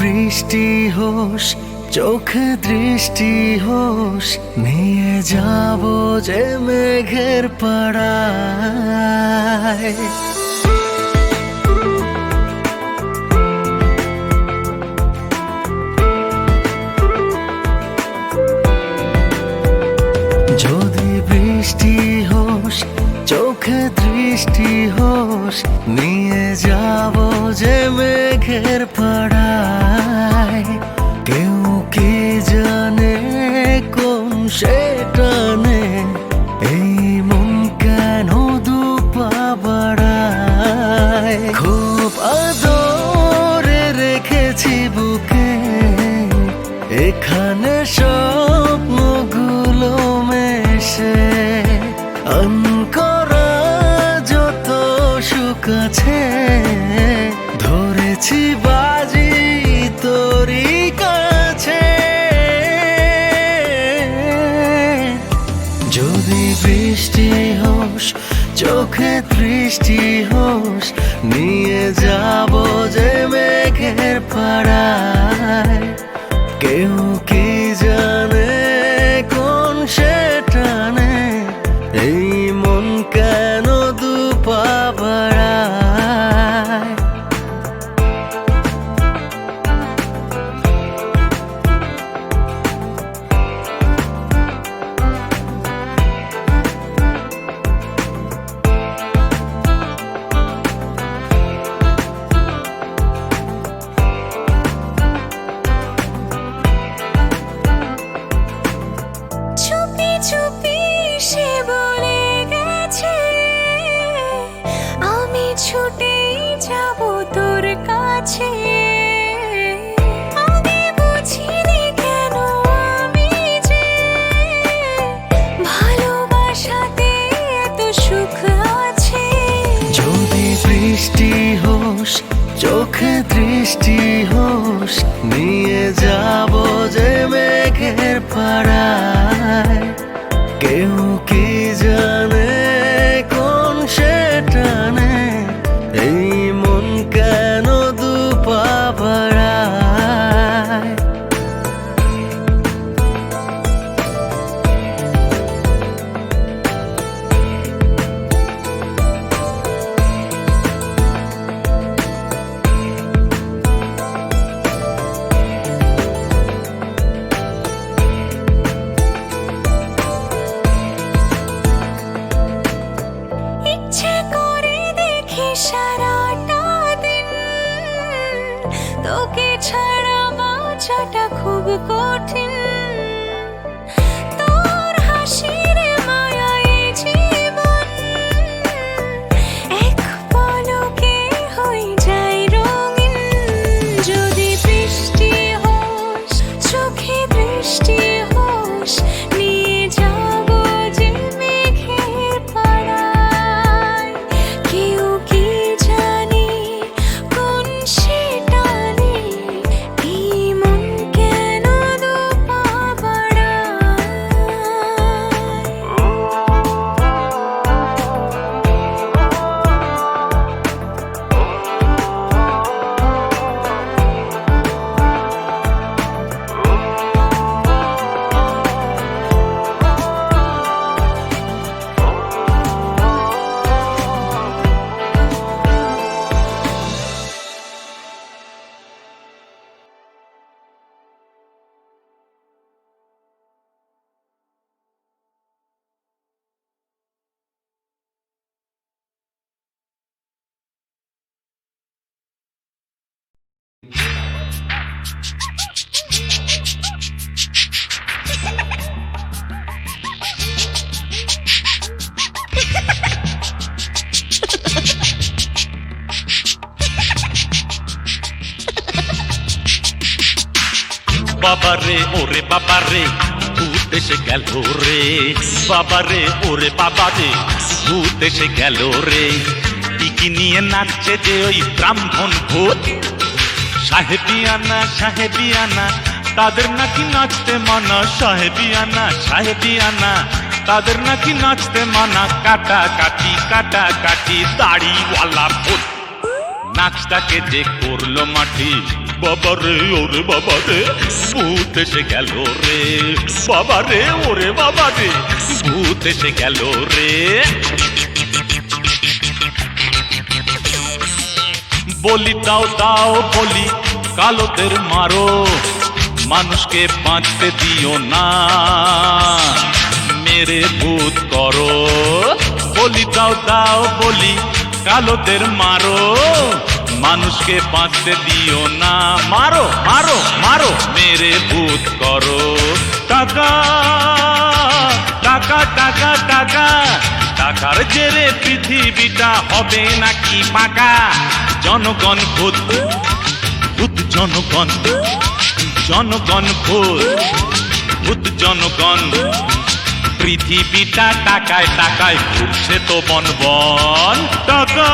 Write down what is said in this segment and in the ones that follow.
বৃষ্টি হোস চোখে দৃষ্টি হোস নিয়ে যাব যে মেঘের পাড়ায়। যদি বৃষ্টি হোস চোখে দৃষ্টি হোস নিয়ে যাব যে মেঘের পাড়ায়। কেউ কে জানে কোন সে ধরেছি বাজি তোরই কাছে। যদি বৃষ্টি হোস, চোখে দৃষ্টি হোস, নিয়ে যাব যে মেঘের পাড়ায়। নিয়ে যাব যে বাবারে, ওরে বাবারে, ভূত এসে গেল রে। বাবারে, ওরে বাবারে, ভূত এসে গেল রে। টিকি নিয়ে নাচছে যে ওই ব্রাহ্মণ ভূত। সাহেবিয়ানা সাহেবিয়ানা তাদের নাকি নাচতে মানা সাহেবিয়ানা সাহেবিয়ানা তাদের নাকি নাচতে মানা, কাটা কাটি কাটা কাটি, দাড়িওয়ালা ভূত নাচটাকে যে করল মাটি, বাবারে, ওরে বাবারে, ভূত এসে গেল রে। বাবারে, ওরে বাবারে, ভূত এসে গেল রে। বলি দাও দাও, বলি কালোদের মারো, মানুষকে বাঁচতে দিও না। মেরে ভূত করো, বলি দাও দাও, বলি কালোদের মারো, মানুষকে বাঁচতে দিও না। মারো মারো মারো, মেরে ভূত করো। টাকা টাকা টাকা টাকা, টাকার জেরে পৃথিবীটা হবে নাকি পাকা? জনগণ ভূত ভূত জনগণ জনগণ ভূত ভূত জনগণ, পৃথিবীটা টাকায় টাকায় ঘুরছে তো বন বন টাকা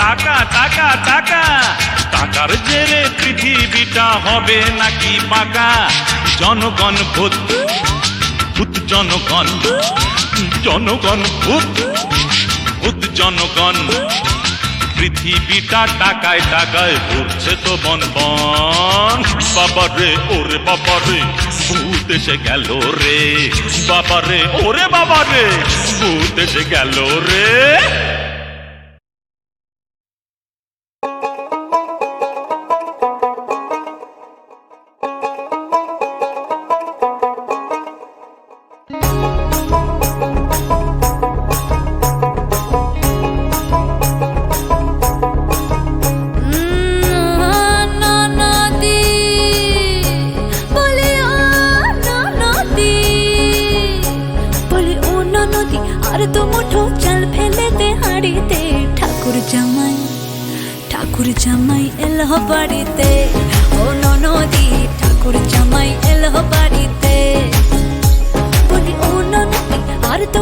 টাকা টাকা টাকা। টাকার জেরে পৃথিবীটা হবে নাকি পাকা? জনগণ ভূত ভূত জনগণ জনগণ ভূত ভূত জনগণ। পৃথিবীটা টাকায় টাকায় ঘুরছে তো বন বন। বাবারে, ওরে বাবারে, ভূত এসে গেল রে। বাবারে, ওরে বাবারে, ভূত এসে গেল রে। জামাই, ঠাকুর জামাই এলো বাড়িতে। ও নদী ঠাকুর জামাই এলো বাড়িতে। বলি, ও নদী আর তো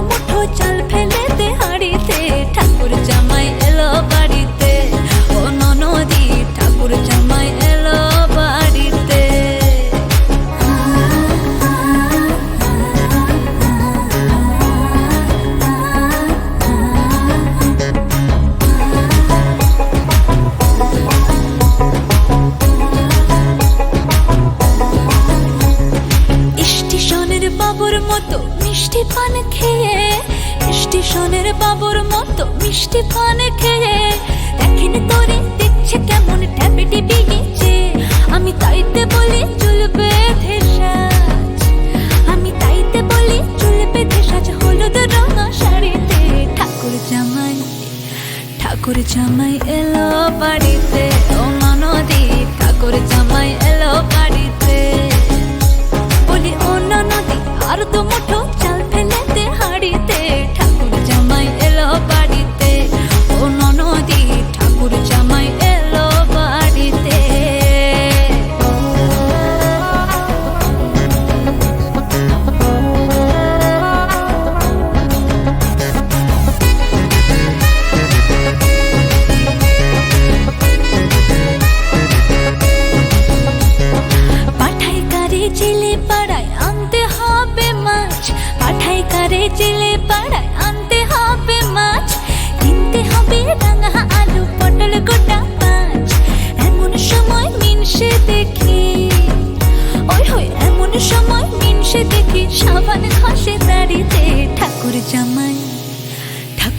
জামাই এলো বাড়িতে।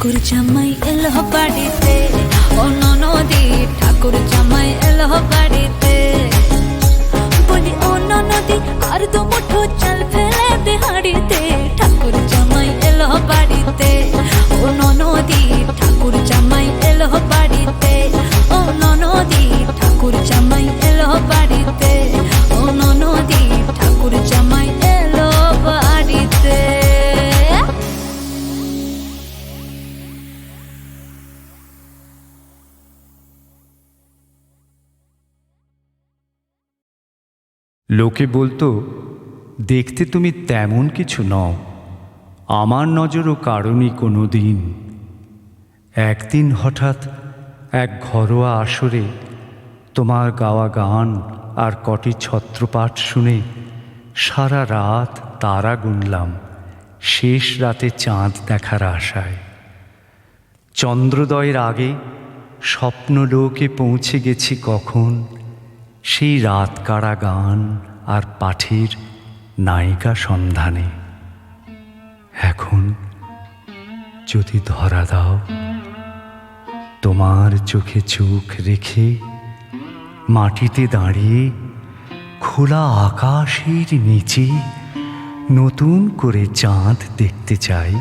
ঠাকুর জামাই এলো লোকে বলতো, দেখতে তুমি তেমন কিছু নও। আমার নজরও কারণই কোনো দিন একদিন হঠাৎ এক ঘরোয়া আসরে তোমার গাওয়া গান আর কটি ছত্রপাঠ শুনে সারা রাত তারা গুনলাম, শেষ রাতে চাঁদ দেখার আশায়। চন্দ্রোদয়ের আগে স্বপ্নলোকে পৌঁছে গেছি কখন? সেই রাত কাড়া গান আর পাঠের নায়িকা সন্ধানে। এখন যদি ধরা দাও, তোমার চোখে চোখ রেখে মাটিতে দাঁড়িয়ে খোলা আকাশের নিচে নতুন করে চাঁদ দেখতে চাই।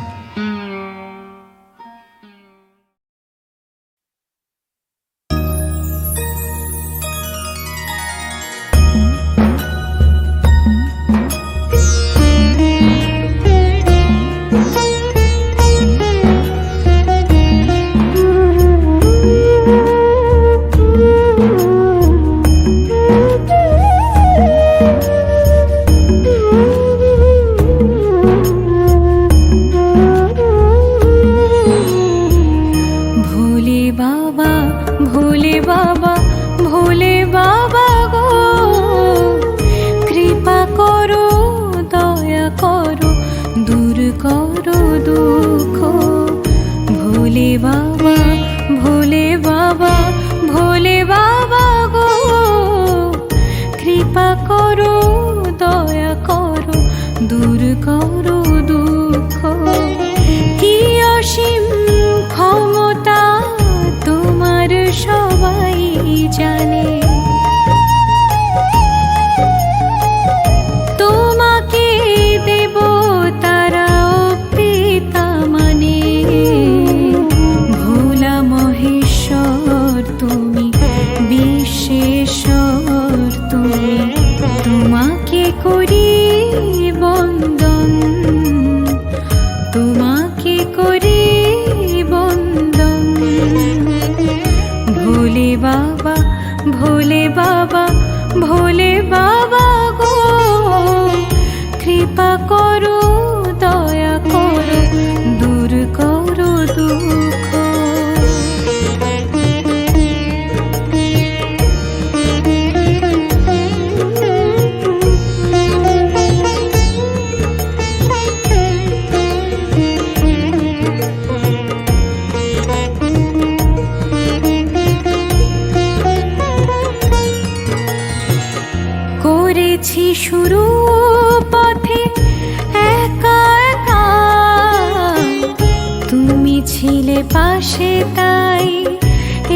ছিলে পাশে তাই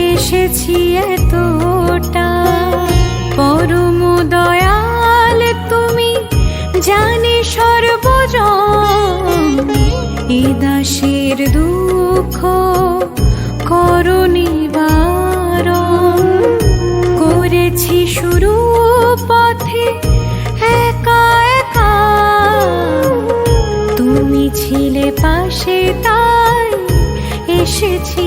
এসেছি এতটা। পরম দয়াল তুমি জানি সর্বজন। এ দাসের দুঃখ করণী করেছি শুরু পথে একা একা। তুমি ছিলে পাশে এসেছি এতটা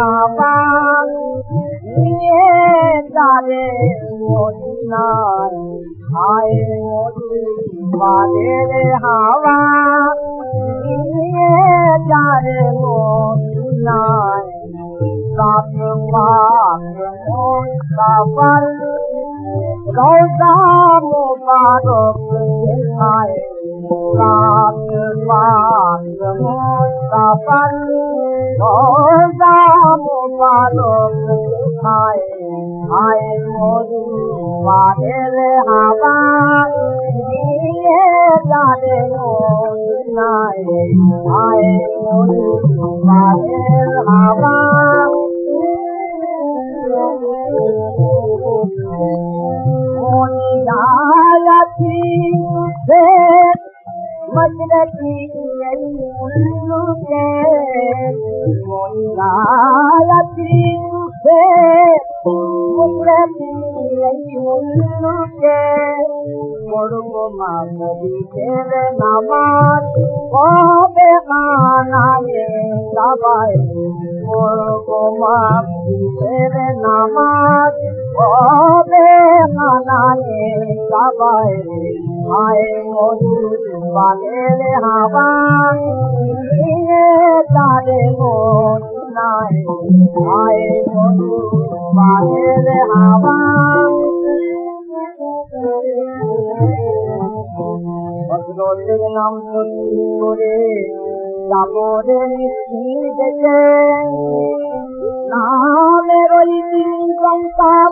বাজেন হাবা নিয়ে যাবে মদিনায় আয় মোদি বাজেন হাওয়া নিয়ে যাবে মদিনায় মদিনায় রাত পাক মোস্তাফার রওজা মুবারক দেখায় রাত পাক মোস্তাফার রওজা মুবারক দেখায় আয় माल कप माइल हवालो नाइल हा মজরতি উল্লু के মদিনায়াতি সে মজরতি উল্লু के পড়ব মা নবীর নামাজ কবে কানায়ে সবাই মধুর বানের হাওয়া নিয়ে তারে মদিনায়। আয় মধুর বানের হাওয়া হজরতের নাম করে যাবরে মিষ্টি নামের ওই দিন সংসার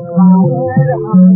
মুখে তেমনি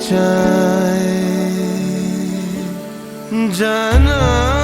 চাই। জানা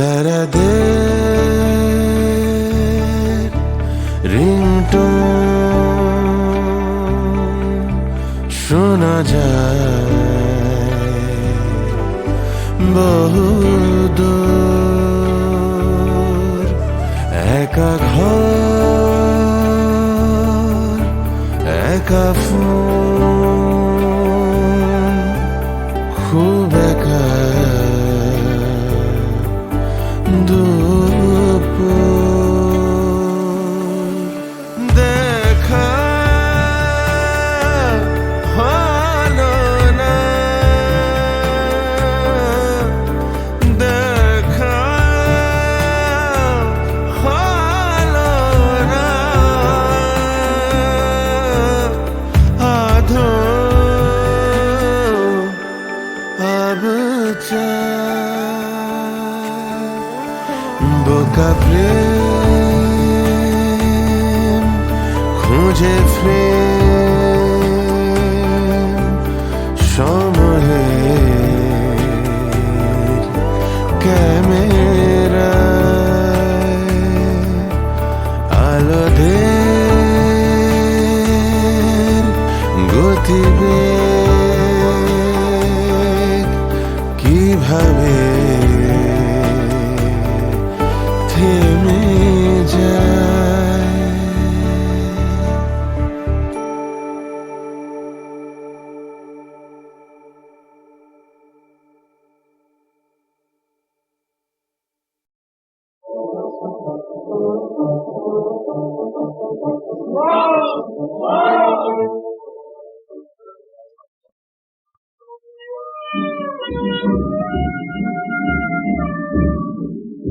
তারা দে রিংটোন শোনা যায় বহু দূর একা ঘর একা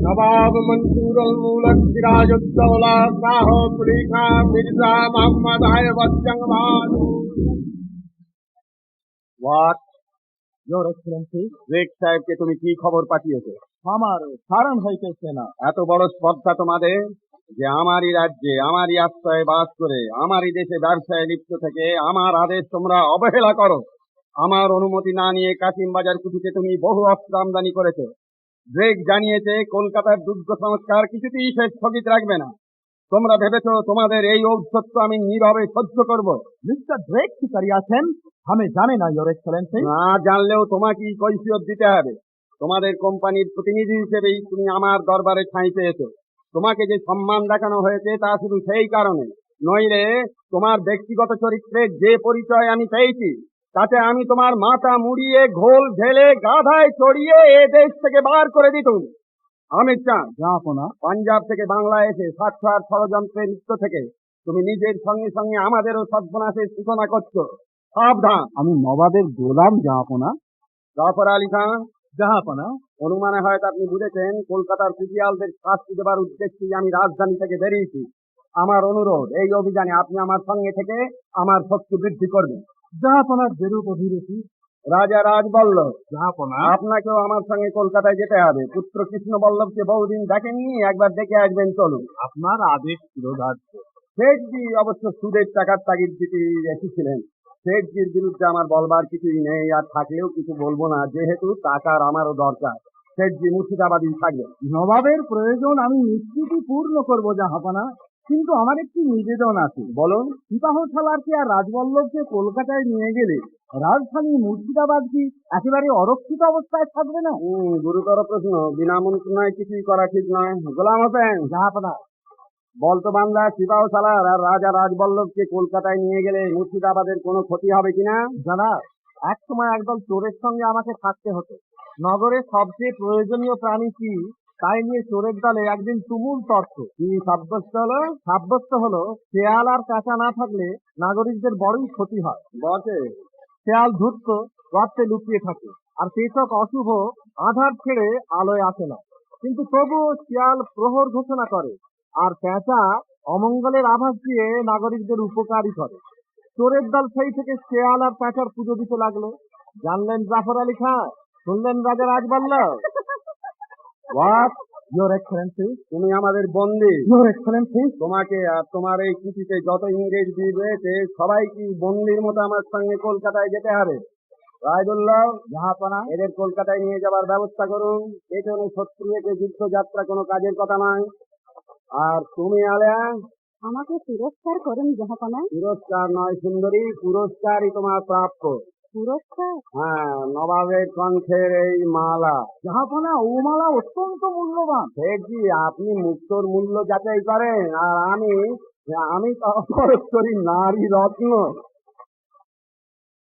নবাব মনসুরুল মুলক সিরাজউদ্দৌলা শাহ কুলিখা মির্জা মোহাম্মদ হায়বত জঙ্গমান হোয়াট ইয়োর এক্সেলেন্সি রেক সাহেবকে তুমি কি খবর পাঠিয়েছো? আমার কারণ হইতেছে না। এত বড় স্পর্ধা তোমাদের যে আমারই রাজ্যে, আমারই আশ্রয়ে বাস করে, আমারই দেশে ব্যবসায় লিপ্ত থেকে আমার আদেশ তোমরা অবহেলা করো। আমার অনুমতি না নিয়ে কাশিম বাজার কুঠিতে তুমি বহু অস্ত্র আমদানি করেছ। ড্রেক জানিয়েছে, কলকাতার দুর্গ সংস্কার কিছুতেই সে স্থগিত রাখবে না। তোমরা ভেবেছো তোমাদের এই ঔদ্ধত্য আমি নীরবে সহ্য করব। মিস্টার ড্রেক কি করিয়াছেন? আমি জানি না ইয়োর এক্সেলেন্সি না জানলেও তোমাকেই কৈফিয়ত দিতে হবে। তোমাদের কোম্পানির প্রতিনিধি হিসেবেই তুমি আমার দরবারে ঠাঁই পেয়েছ। তোমাকে যে সম্মান দেখানো হয়েছে তা শুধু সেই কারণে। নইলে তোমার ব্যক্তিগত চরিত্রের যে পরিচয় আমি পেয়েছি তাতে আমি তোমার মাথা মুড়িয়ে ঘোল ঢেলে গাধায় চড়িয়ে এ দেশ থেকে বার করে দিতুম। আমির চান পাঞ্জাব থেকে বাংলায় এসে সাক্ষাৎ ষড়যন্ত্রের লিপ্ত থেকে তুমি নিজের সঙ্গে সঙ্গে আমাদেরও সদ্বনাশের সূচনা করছ। সাবধান! আমি নবাবের গোলাম জাহাপনা জাফর আলী খান জাহাপনা অনুমানে হয়তো আপনি বুঝেছেন কলকাতার কুটিয়ালদের শাস্তি দেবার উদ্দেশ্যে আমি রাজধানী থেকে বেরিয়েছি। আমার অনুরোধ এই অভিযানে আপনি আমার সঙ্গে থেকে আমার শক্তি বৃদ্ধি করবেন। জাহাপনার যেরূপ অভিরুচি রাজা রাজবল্লভ জাহাপনা আপনাকেও আমার সঙ্গে কলকাতায় যেতে হবে। পুত্র কৃষ্ণ বল্লভকে বহুদিন দেখেননি একবার দেখে আসবেন চলুন। আপনার আদেশ শিরোধার্য শেখজি অবশ্য সুদের টাকার তাগিদ দিতে এসেছিলেন। শেখজির বিরুদ্ধে আমার বলবার কিছুই নেই আর থাকলেও কিছু বলব না যেহেতু টাকার আমারও দরকার। শেখজি মুর্শিদাবাদই থাকবে নবাবের প্রয়োজন আমি নিশ্চিতই পূর্ণ করব জাহাপানা কিন্তু আমার একটি নিবেদন আছে। বলুন। সিপাহ সালারকে আর রাজবল্লভকে কলকাতায় নিয়ে গেলে রাজধানী মুর্শিদাবাদ কি একেবারে অরক্ষিত অবস্থায় থাকবে না? গুরুতর প্রশ্ন। বিনা মন্ত্রণায় কিছুই করা ঠিক নয়। গোলাম হোসেন। জাহাপানা বলতো বাংলা সিপাহ সালার আর রাজা রাজবল্লভকে কলকাতায় নিয়ে গেলে মুর্শিদাবাদের কোনো ক্ষতি হবে কিনা? জানা এক সময় একদল চোরের সঙ্গে আমাকে থাকতে হতো। নগরের সবচেয়ে প্রয়োজনীয় প্রাণী কি? তাই নিয়ে চোরের দলে একদিন তুমুল তর্ক। কি সাব্যস্ত হলো? সাব্যস্ত হলো শেয়াল আর কাঁচা না থাকলে নাগরিকদের বড়ই ক্ষতি হয়। বটে। শেয়াল ধূর্ত গর্তে লুকিয়ে থাকে আর পেচক অশুভ আধার ছেড়ে আলোয় আসে না। কিন্তু তবুও শিয়াল প্রহর ঘোষণা করে আর পেঁচা অমঙ্গলের আভাস দিয়ে নাগরিকদের উপকারই করে। চোরের দল সেই থেকে শেয়াল আর পেঁচার পুজো দিতে লাগল। জানলেন জাফর আলী খান শুনলেন রাজা রাজবল্লভ। হোয়াট ইয়োর এক্সেলেন্সি তুমি আমাদের বন্দি। ইয়োর এক্সেলেন্সি তোমাকে আর তোমার এই চিঠিতে যত ইংরেজ বীর রয়েছে সবাই কি বন্দির মতো আমার সঙ্গে কলকাতায় যেতে হবে? রায়দুল্লাহ জাহাপানা? এদের কলকাতায় নিয়ে যাবার ব্যবস্থা করুন। পেছনে শত্রু একে যুদ্ধ যাত্রা কোনো কাজের কথা নয়। আর তুমি আলেয়া? আমাকে পুরস্কার করেন জাহাপনা। পুরস্কার নয় সুন্দরী পুরস্কারই তোমার প্রাপ্য। পুরস্কার? হ্যাঁ নবাবের কণ্ঠের এই মালা। জাহাপনা ও মালা অত্যন্ত মূল্যবান। দেখি আপনি মুক্তর মূল্য যাচাই করেন আর আমি আমি তো খরচ নারী রত্ন।